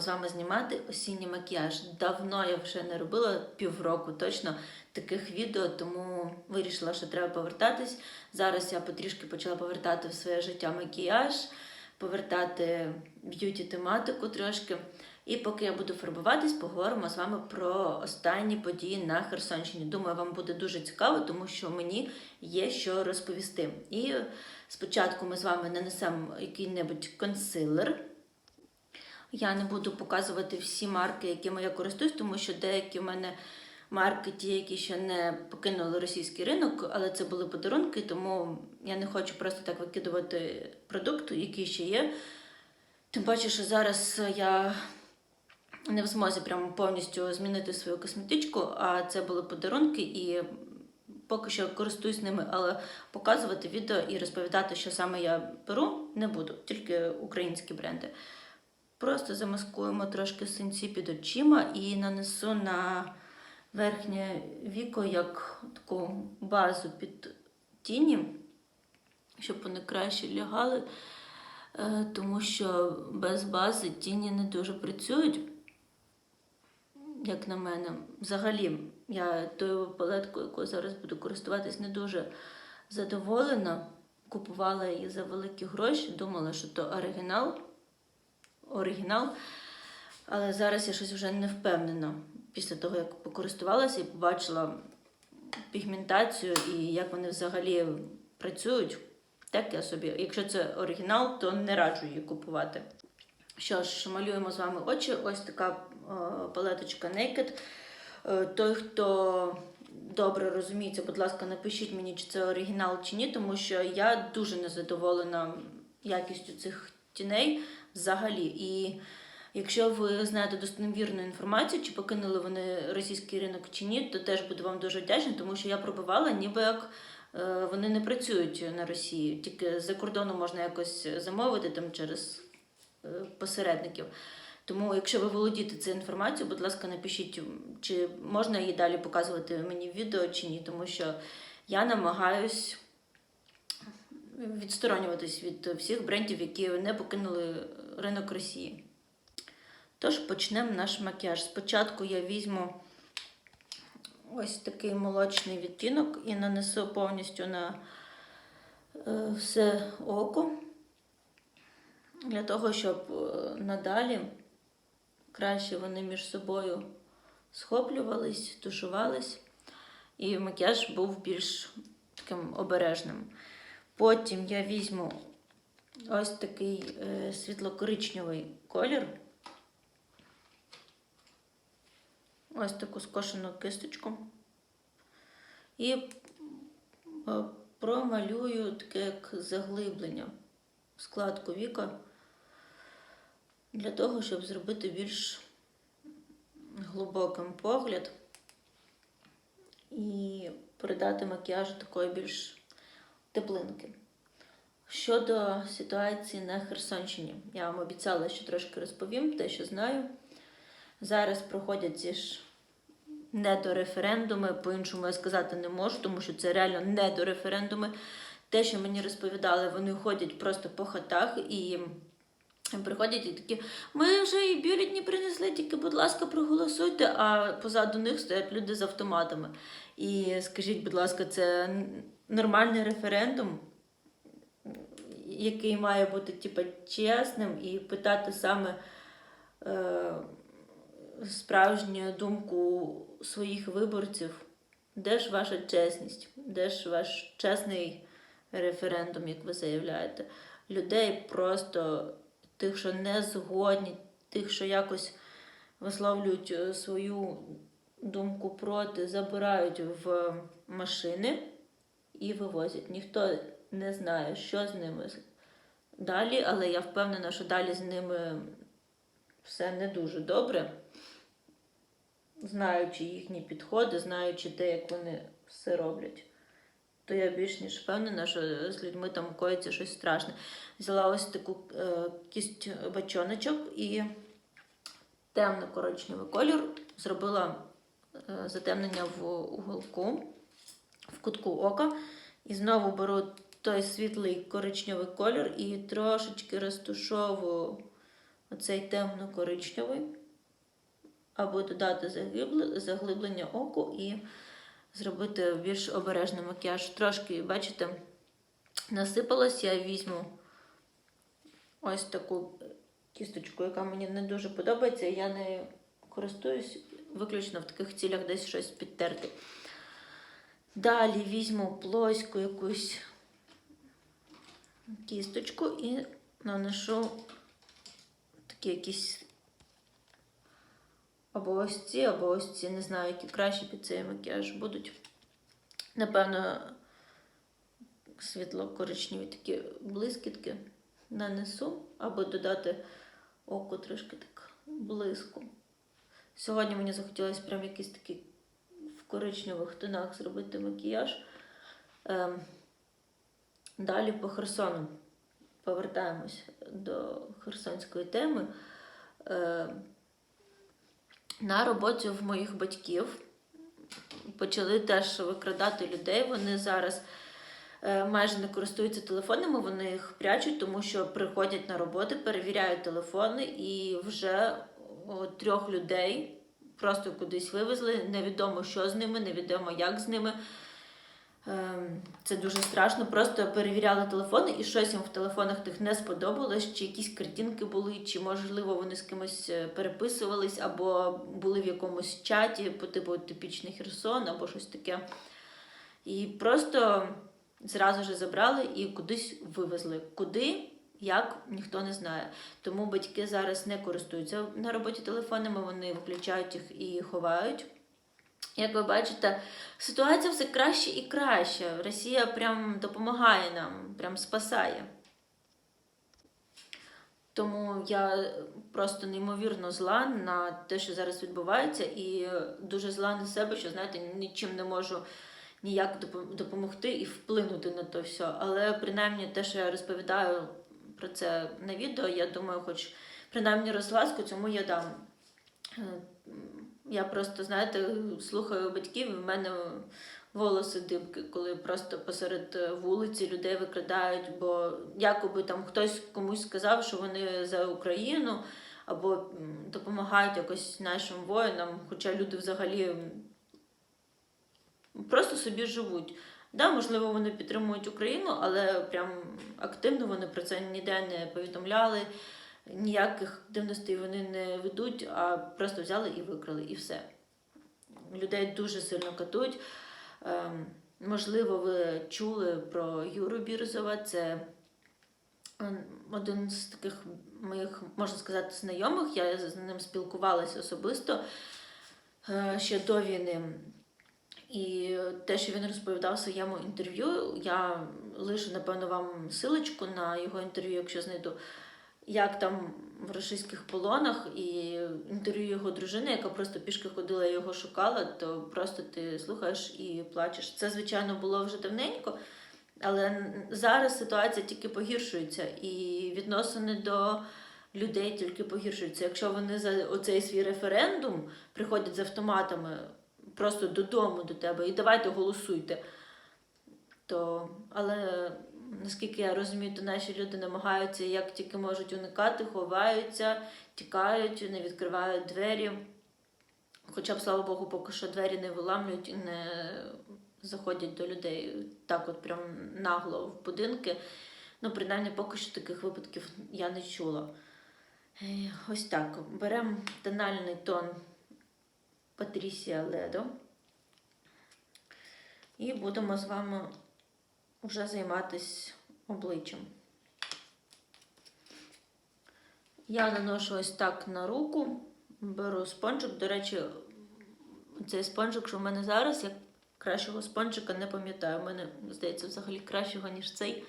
З вами знімати осінній макіяж. Давно я вже не робила півроку точно таких відео, тому вирішила, що треба повертатись. Зараз я потрішки почала повертати в своє життя макіяж, повертати б'юті тематику трошки. І поки я буду фарбуватись, поговоримо з вами про останні події на Херсонщині. Думаю, вам буде дуже цікаво, тому що мені є що розповісти. І спочатку ми з вами нанесемо який-небудь консилер. Я не буду показувати всі марки, якими я користуюсь, тому що деякі в мене марки, ті, які ще не покинули російський ринок, але це були подарунки, тому я не хочу просто так викидувати продукт, який ще є. Тим паче, що зараз я не в змозі прямо повністю змінити свою косметичку, а це були подарунки, і поки що користуюсь ними, але показувати відео і розповідати, що саме я беру, не буду, тільки українські бренди. Просто замаскуємо трошки синці під очима і нанесу на верхнє віко як таку базу під тіні, щоб вони краще лягали, Е, тому що без бази тіні не дуже працюють як на мене. Взагалі, я тою палеткою, якою зараз буду користуватись, не дуже задоволена. Купувала її за великі гроші, думала, що то оригінал. Оригінал. Але зараз я щось вже не впевнена. Після того, як покористувалася і побачила пігментацію і як вони взагалі працюють, так я собі. Якщо це оригінал, то не раджу її купувати. Що ж, малюємо з вами очі. Ось така е, палеточка Naked. Е, той, хто добре розуміється, будь ласка, напишіть мені, чи це оригінал чи ні, тому що я дуже незадоволена якістю цих тіней взагалі. І якщо ви знаєте достовірну інформацію, чи покинули вони російський ринок чи ні, то теж буду вам дуже вдячна, тому що я пробувала, ніби як е, вони не працюють на Росії. Тільки за кордону можна якось замовити там через е, посередників. Тому, якщо ви володієте цією інформацією, будь ласка, напишіть, чи можна її далі показувати мені в відео чи ні, тому що я намагаюсь відсторонюватись від всіх брендів, які не покинули ринок Росії. Тож почнемо наш макіяж. Спочатку я візьму ось такий молочний відтінок і нанесу повністю на е, все око, для того, щоб е, надалі краще вони між собою схоплювались, тушувались, і макіяж був більш таким обережним. Потім я візьму ось такий е, світло-коричневий колір. Ось таку скошену кисточку. І е, промалюю таке як заглиблення складку віка для того, щоб зробити більш глибоким погляд і придати макіяжу такої більш теплинки. Щодо ситуації на Херсонщині, я вам обіцяла, що трошки розповім те, що знаю. Зараз проходять ці ж недореферендуми, по-іншому я сказати не можу, тому що це реально недореферендуми. Те, що мені розповідали, вони ходять просто по хатах і приходять і такі, ми вже і бюлетні принесли, тільки, будь ласка, проголосуйте, а позаду них стоять люди з автоматами. І скажіть, будь ласка, це нормальний референдум, який має бути типу, чесним і питати саме. Е- справжню думку своїх виборців. Де ж ваша чесність? Де ж ваш чесний референдум, як ви заявляєте? Людей просто тих, що не згодні, тих, що якось висловлюють е, свою думку проти, забирають в машини і вивозять. Ніхто не знає, що з ними далі, але я впевнена, що далі з ними все не дуже добре знаючи їхні підходи, знаючи те, як вони все роблять, то я більш ніж впевнена, що з людьми там коїться щось страшне. Взяла ось таку е, кість бачоночок і темно-коричневий колір, зробила е, затемнення в уголку, в кутку ока. І знову беру той світлий коричневий колір і трошечки розтушовую оцей темно-коричневий, або додати заглиблення оку і зробити більш обережний макіяж. Трошки, бачите, насипалось, я візьму ось таку кісточку, яка мені не дуже подобається. Я не користуюсь виключно в таких цілях десь щось підтерти. Далі візьму плоську якусь кісточку і наношу такі якісь або ось ці, або ось ці, не знаю, які краще під цей макіяж будуть. Напевно, світло-коричневі такі блискітки нанесу, або додати око трошки так блиску. Сьогодні мені захотілося прям якийсь такий коричневих тонах зробити макіяж. Ем, далі по Херсону повертаємось до херсонської теми. Ем, на роботі в моїх батьків почали теж викрадати людей. Вони зараз е, майже не користуються телефонами, вони їх прячуть, тому що приходять на роботи, перевіряють телефони і вже трьох людей просто кудись вивезли. Невідомо, що з ними, невідомо, як з ними. Ем, Це дуже страшно. Просто перевіряли телефони, і щось їм в телефонах тих не сподобалось, чи якісь картинки були, чи можливо вони з кимось е, переписувались, або були в якомусь чаті по типу типічний Херсон, або щось таке. І просто зразу ж забрали і кудись вивезли. Куди? Як ніхто не знає. Тому батьки зараз не користуються на роботі телефонами, вони виключають їх і ховають. Як ви бачите, ситуація все краще і краще. Росія прям допомагає нам, прям спасає. Тому я просто неймовірно зла на те, що зараз відбувається, і дуже зла на себе, що знаєте, нічим не можу ніяк допомогти і вплинути на то все. Але принаймні те, що я розповідаю про це на відео, я думаю, хоч принаймні розласку цьому я дам. Е, Я просто, знаєте, слухаю батьків, і в мене волоси дибки, коли просто посеред е, вулиці людей викрадають, бо якоби там хтось комусь сказав, що вони за Україну або допомагають якось нашим воїнам, хоча люди взагалі просто собі живуть. Да, можливо, вони підтримують Україну, але прям активно вони про це ніде не повідомляли, ніяких активностей вони не ведуть, а просто взяли і викрали, і все. Людей дуже сильно катують. Ем, можливо, ви чули про Юру Бірзова. Це ем, один з таких моїх, можна сказати, знайомих. Я з ним спілкувалася особисто е, ще до війни. І те, що він розповідав в своєму інтерв'ю, я лишу, напевно, вам силочку на його інтерв'ю, якщо знайду, як там в російських полонах, і інтерв'ю його дружини, яка просто пішки ходила і його шукала, то просто ти слухаєш і плачеш. Це, звичайно, було вже давненько, але зараз ситуація тільки погіршується, і відносини до людей тільки погіршуються. Якщо вони за оцей свій референдум приходять з автоматами просто додому до тебе і давайте голосуйте. То, але наскільки я розумію, то наші люди намагаються як тільки можуть уникати, ховаються, тікають, не відкривають двері. Хоча б, слава Богу, поки що двері не виламлюють і не заходять до людей так от прям нагло в будинки. Ну, принаймні, поки що таких випадків я не чула. Ось так. Беремо тональний тон Патрісія Ледо. І будемо з вами вже займатися обличчям. Я наношу ось так на руку, беру спонжик. До речі, цей спонжик, що в мене зараз, я кращого спонжика не пам'ятаю. У мене, здається, взагалі кращого, ніж цей,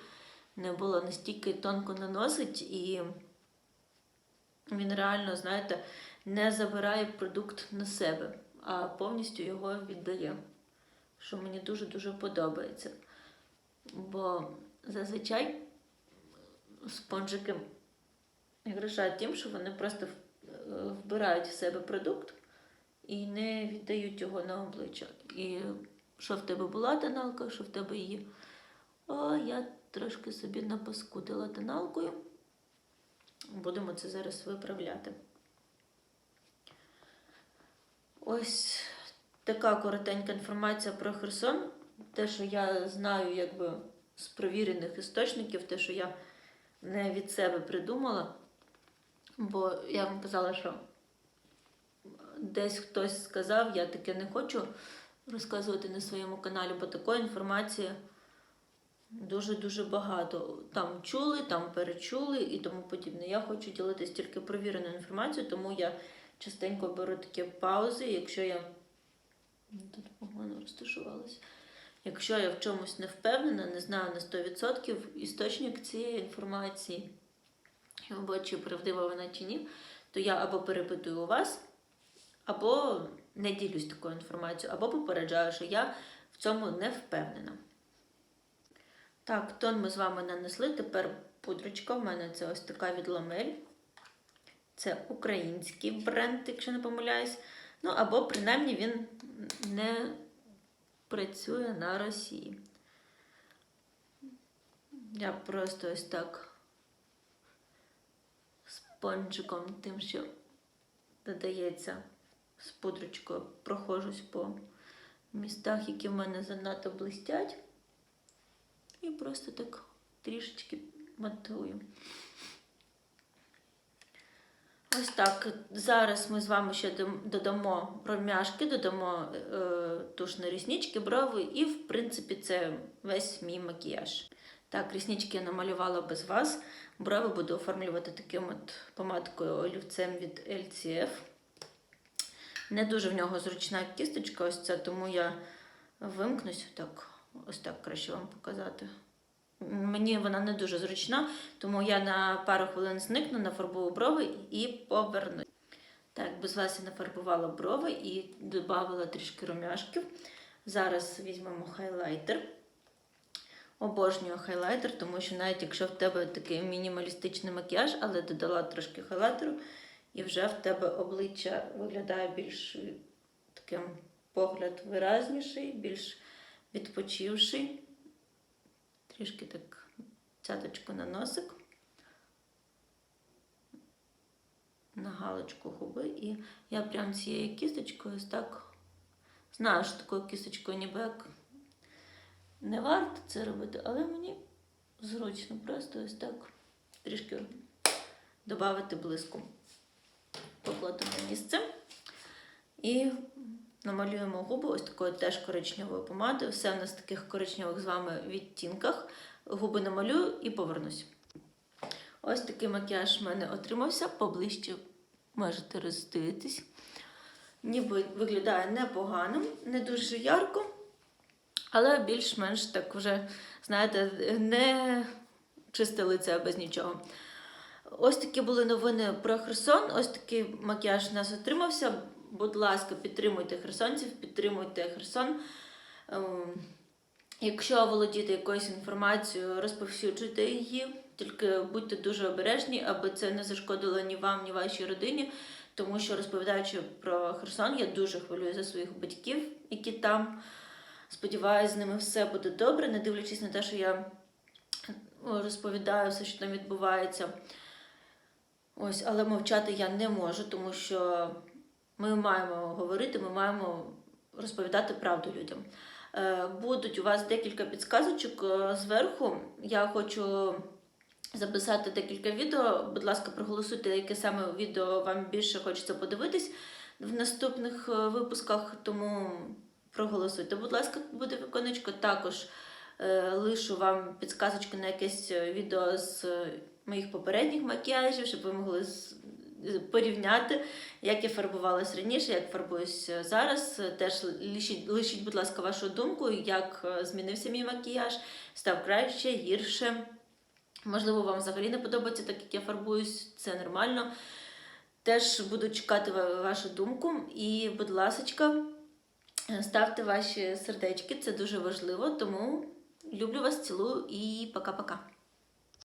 не було настільки тонко наносить, і він реально, знаєте, не забирає продукт на себе, а повністю його віддає. Що мені дуже-дуже подобається. Бо зазвичай спонжики грішають тим, що вони просто е, вбирають в себе продукт і не віддають його на обличчя. І що в тебе була тоналка, що в тебе її. О, я трошки собі напаскудила тоналкою. Будемо це зараз виправляти. Ось така коротенька інформація про Херсон. Те, що я знаю, якби з провірених істочників, те, що я не від себе придумала. Бо я вам казала, що десь хтось сказав, я таке не хочу розказувати на своєму каналі, бо такої інформації дуже-дуже багато. Там чули, там перечули і тому подібне. Я хочу ділитися тільки провіреною інформацією, тому я частенько беру такі паузи, якщо я тут погано розташувалася. Якщо я в чомусь не впевнена, не знаю на 100% істочник цієї інформації, або чи правдива вона чи ні, то я або перепитую у вас, або не ділюсь такою інформацією, або попереджаю, що я в цьому не впевнена. Так, тон ми з вами нанесли. Тепер пудрочка. У мене це ось така від Ламель. Це український бренд, якщо не помиляюсь. Ну, або принаймні він не працює на Росії. Я просто ось так спонжиком, тим, що додається з пудрочкою, прохожусь по містах, які в мене занадто блистять. І просто так трішечки матую. Ось так. Зараз ми з вами ще додамо промяшки, додамо е, туш на ріснички, брови, і, в принципі, це весь мій макіяж. Так, ріснички я намалювала без вас. Брови буду оформлювати таким от помадкою олівцем від LCF. Не дуже в нього зручна кісточка, ось ця, тому я вимкнусь. Так, ось так краще вам показати. Мені вона не дуже зручна, тому я на пару хвилин зникну, нафарбую брови і повернусь. Так, без вас я нафарбувала брови і додавала трішки румяшків. Зараз візьмемо хайлайтер. Обожнюю хайлайтер, тому що навіть якщо в тебе такий мінімалістичний макіяж, але додала трошки хайлайтеру, і вже в тебе обличчя виглядає більш таким погляд виразніший, більш відпочивший. Трішки так цяточку на носик, на галочку губи. І я прям цією кісточкою ось так знаю, що такою кісточкою ніби як не варто це робити, але мені зручно просто ось так трішки додати блиску. Покладемо місце. І намалюємо губи ось такою теж коричневою помадою. Все в нас в таких коричневих з вами відтінках. Губи намалюю і повернусь. Ось такий макіяж в мене отримався, поближче можете роздивитись. Ніби виглядає непогано, не дуже ярко, але більш-менш так вже, знаєте, не чисте лице без нічого. Ось такі були новини про Херсон. Ось такий макіяж у нас отримався. Будь ласка, підтримуйте херсонців, підтримуйте Херсон. Ем, якщо володієте якоюсь інформацією, розповсюджуйте її, тільки будьте дуже обережні, аби це не зашкодило ні вам, ні вашій родині. Тому що, розповідаючи про Херсон, я дуже хвилюю за своїх батьків, які там. Сподіваюся, з ними все буде добре, не дивлячись на те, що я розповідаю все, що там відбувається. Ось, але мовчати я не можу, тому що ми маємо говорити, ми маємо розповідати правду людям. Е, будуть у вас декілька підсказочок е, зверху. Я хочу записати декілька відео. Будь ласка, проголосуйте, яке саме відео вам більше хочеться подивитись в наступних е, випусках. Тому проголосуйте, будь ласка, буде віконечко. Також лишу вам підсказочку на якесь відео з моїх попередніх макіяжів, щоб ви могли порівняти, як я фарбувалась раніше, як фарбуюсь зараз. Теж лишіть, лишіть, будь ласка, вашу думку, як е, змінився мій макіяж, став краще, гірше. Можливо, вам взагалі не подобається, так як я фарбуюсь, це нормально. Теж буду чекати вашу думку. І, будь ласка, ставте ваші сердечки, це дуже важливо. Тому люблю вас, цілую і пока-пока.